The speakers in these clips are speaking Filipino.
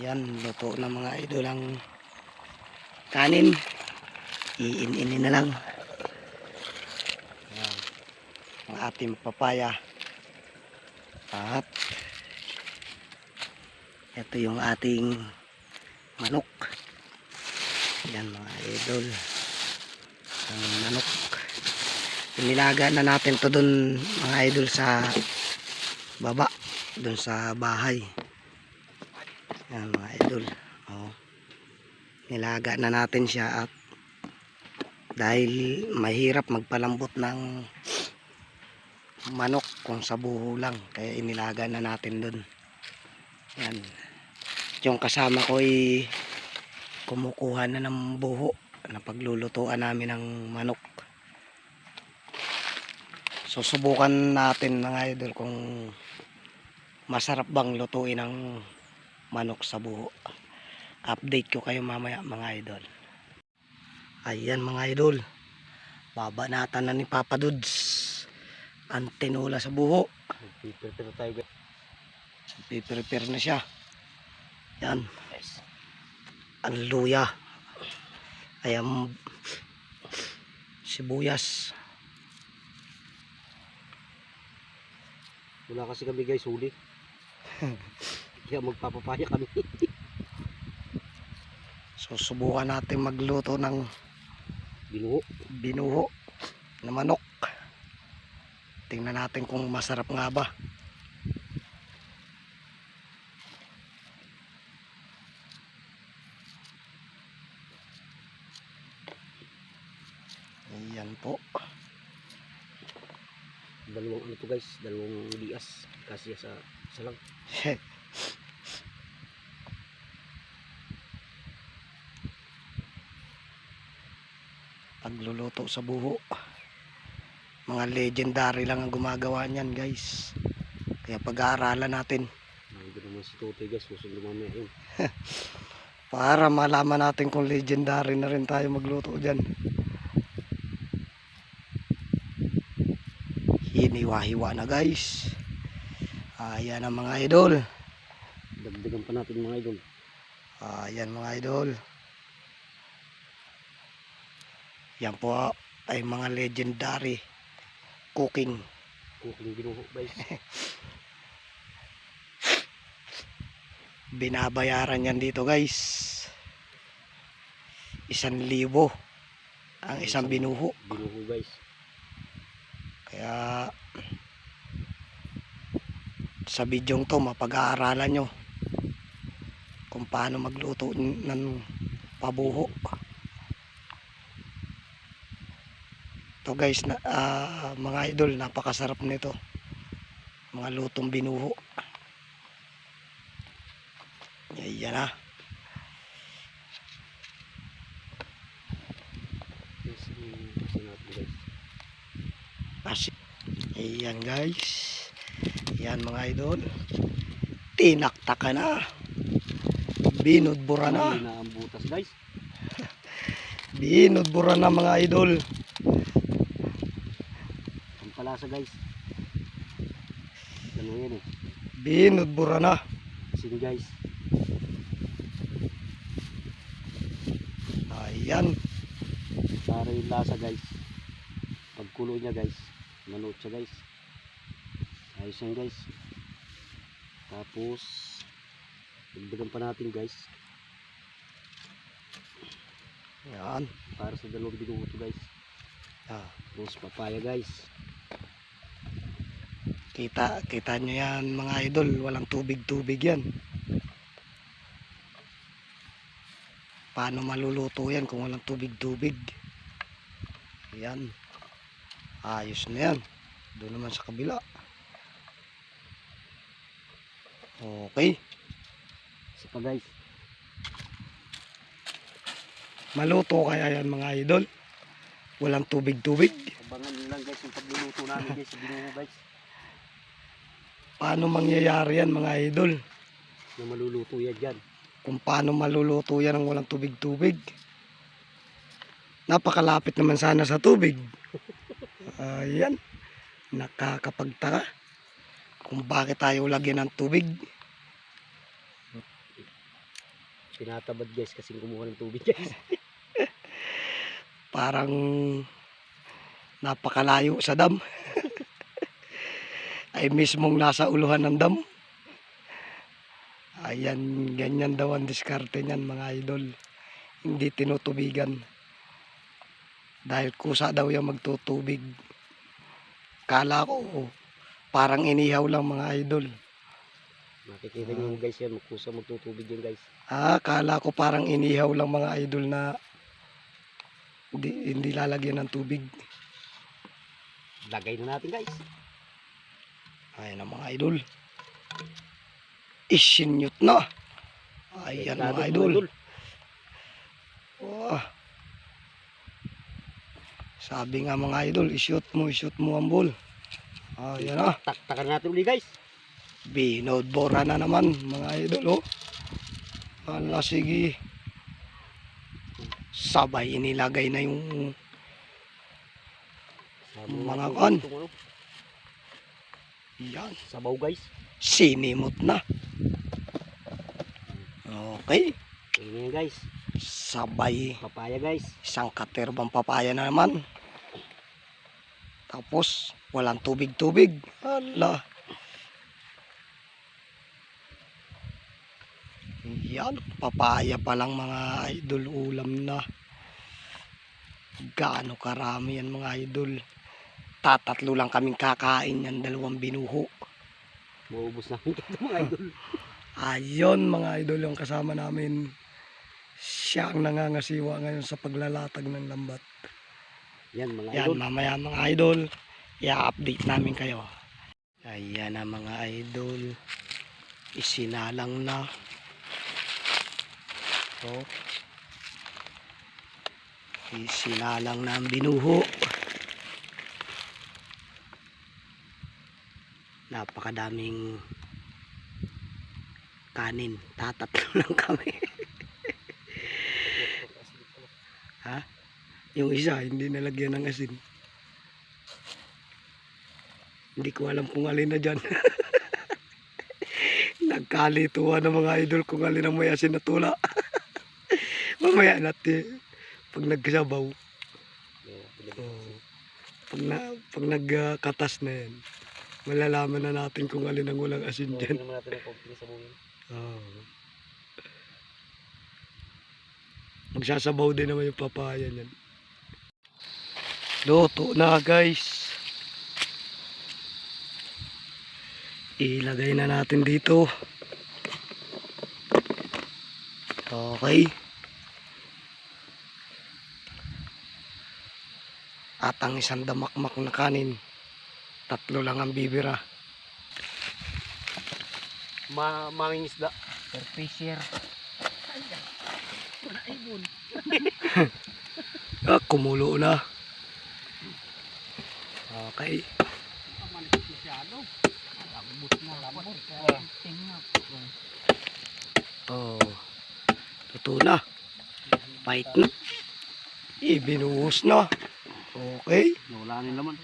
Yan, luto na mga idol ang kanin. Iin-inin na lang. Yan. Ang ating papaya. At ito yung ating manok. Yan mga idol. Ang manok. Inilaga na natin to dun mga idol sa baba. Dun sa bahay. Yan mga idol. Oh. Nilaga na natin siya at dahil mahirap magpalambot ng manok kung sa buho lang. Kaya inilaga na natin dun. Yan. Yung kasama ko ay kumukuha na ng buho na paglulutuan namin ng manok. Susubukan natin mga idol kung masarap bang lutuin ng manok sa buho. Update ko kayo mamaya mga idol. Ayan mga idol. Babanatan na ni Papa Dudes. Ang tinola sa buho. Prepare tayo guys. Piprepare na siya. Yan. Ang luya. Ayan. Sibuyas. Wala kasi kami guys huli. Kaya magpapapaya kami. Susubukan natin magluto ng Binuho. binuho na manok. Tingnan natin kung masarap nga ba. Ayan po. Dalawang ano to guys. Dalawang lias. Kasi sa isa lang. Pagluluto sa buho. Mga legendary lang ang gumagawa niyan guys. Kaya pag-aaralan natin Nandun naman si Totoy guys. Susunod mamaya yun. para malaman natin kung legendary na rin tayo magluto dyan. Hiniwa-hiwa na guys. Ayan ang mga idol. Dagdagan pa natin mga idol. Ayan mga idol. Yan po ay mga legendary cooking. Cooking binuho guys. Binabayaran yan dito guys. Isang libo ang isang binuho. Binuho guys. Kaya sa bidyong to mapag-aaralan nyo kung paano magluto ng pabuho. To guys, na, ah, mga idol, napakasarap nito. Mga lutong binuho. Ayan na. Kasi, ayan guys. Ayan mga idol. Tinakta na. Binudbura na. Binudbura na mga idol. Palasa guys. Ano yan eh. Binudbura na. Asin guys. Ayan. Para yung lasa guys. Pagkulo niya guys. Manot siya guys. Ayos yan guys. Tapos dagdagan pa natin guys. Ayan. Para sa dalawang binuho to guys. Ah, Tapos papaya guys. Kita, kita nyo yan mga idol. Walang tubig-tubig yan. Paano maluluto yan kung walang tubig-tubig? Ayan. Ayos na yan. Doon naman sa kabila. Okay. Isa pa guys. Maluto kaya yan mga idol. Walang tubig-tubig. Abangan nyo lang guys yung pagluluto namin guys sa binuho guys. Paano mangyayari yan mga idol? Na maluluto yan dyan. Kung paano maluluto yan ng walang tubig-tubig. Napakalapit naman sana sa tubig. Ayan. Nakakapagtaka. Kung bakit tayo lagyan ng tubig. Tinatabad guys kasi kumuha ng tubig guys. Parang napakalayo sa dam. Ay mismong nasa uluhan ng dam. Ayan, ganyan daw ang diskarte niyan mga idol. Hindi tinutubigan. Dahil kusa daw yung magtutubig. Kala ko, parang inihaw lang mga idol. Makikita nyo guys yan, magkusa magtutubig yan guys. Ah, kala ko parang inihaw lang mga idol na hindi, hindi lalagyan ng tubig. Lagay na natin guys. Ayan ang mga idol. Isinyot na. Ayan mga idol. Wah. Sabi nga mga idol, ishoot mo, ishoot mo ang ball. Ayan na. Taktakan natin uli guys. Binodbora na naman mga idol oh. Ala sige. Sabay inilagay na yung Mga ano, yan. Sabaw guys. Sinimot na. Okay. Nyo guys. Sabay Papaya guys. isang katerbang papaya na naman. Tapos walang tubig-tubig. Ala. Yan, papaya pa lang mga idol ulam na. Gaano karami yan mga idol. Tatatlo lang kaming kakain yan, dalawang binuho. Maubos namin ito mga idol. Ayon mga idol yung kasama namin. Siya ang nangangasiwa ngayon sa paglalatag ng lambat. Yan mga Yan idol. mamaya mga idol, i-update namin kayo. Ayan na mga idol. Isinalang na. So, isinalang na ang binuho. Napakadaming kanin. Tatatlo lang kami. Yung isa, hindi nalagyan ng asin. Hindi ko alam kung alin na dyan. Nagkalituan ng mga idol kung alin ang may asin na tula. Mamaya natin, pag nagsabaw, oh, pag, na, pag nagkatas na yan, malalaman na natin kung alin ang walang asin dyan. Tingnan natin ang konting sabawin. Oh. Magsasabaw din naman yung papaya niyan. Luto na guys. Ilagay na natin dito. Okay. At ang isang damakmak na kanin. Tatlo lang ang bibira. Ma manging isda. Per fisher. Ah, kumulo na. Okay. Oh. Totoo na. Pahit na. Ibinuhos na. Okay. Wala na naman.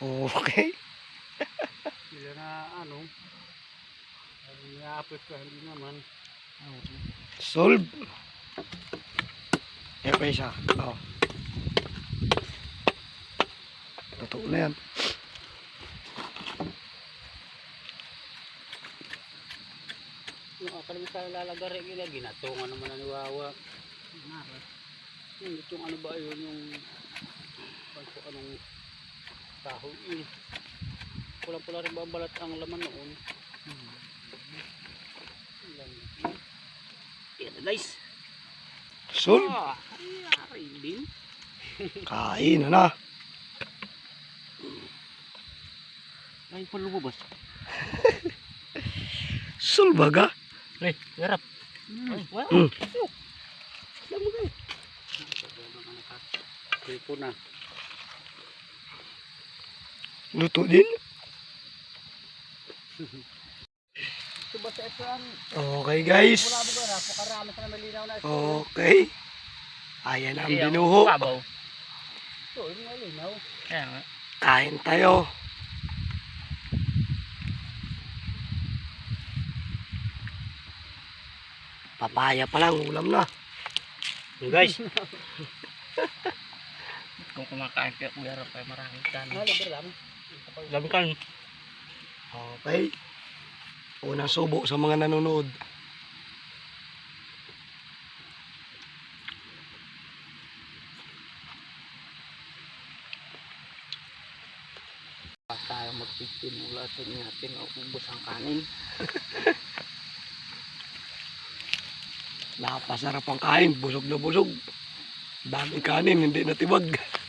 Okay. Sila na ano. Niapit ka hindi naman. Solve. Eh, pa isa. Oh. Totoo na yan. Yung akalim sa lalagari gila ginatungan naman na niwawa. Yung ano ba yun yung panso anong kahoy eh. Pulang-pula rin ba ang balat ang laman noon? Hmm. Yan na guys. Solve. Ah. Kain na na. Ay, palubos. Solve baga. Ay, harap. Ay, wow. Mm. Guys. Tipo na. Luto din. Okay guys. Okay. Ayan ang binuho. Kain tayo. Papaya pa lang, ulam na. Guys, Kung kumakain kayo, Kuya Rap, ay maraming ano kanin. labar lang? Labi kan. Okay. Unang subo sa mga nanonood. Tayo magpipinula sa natin o ubos ang kanin. Napasarap ang kain, busog na busog. Daming kanin, hindi natibag.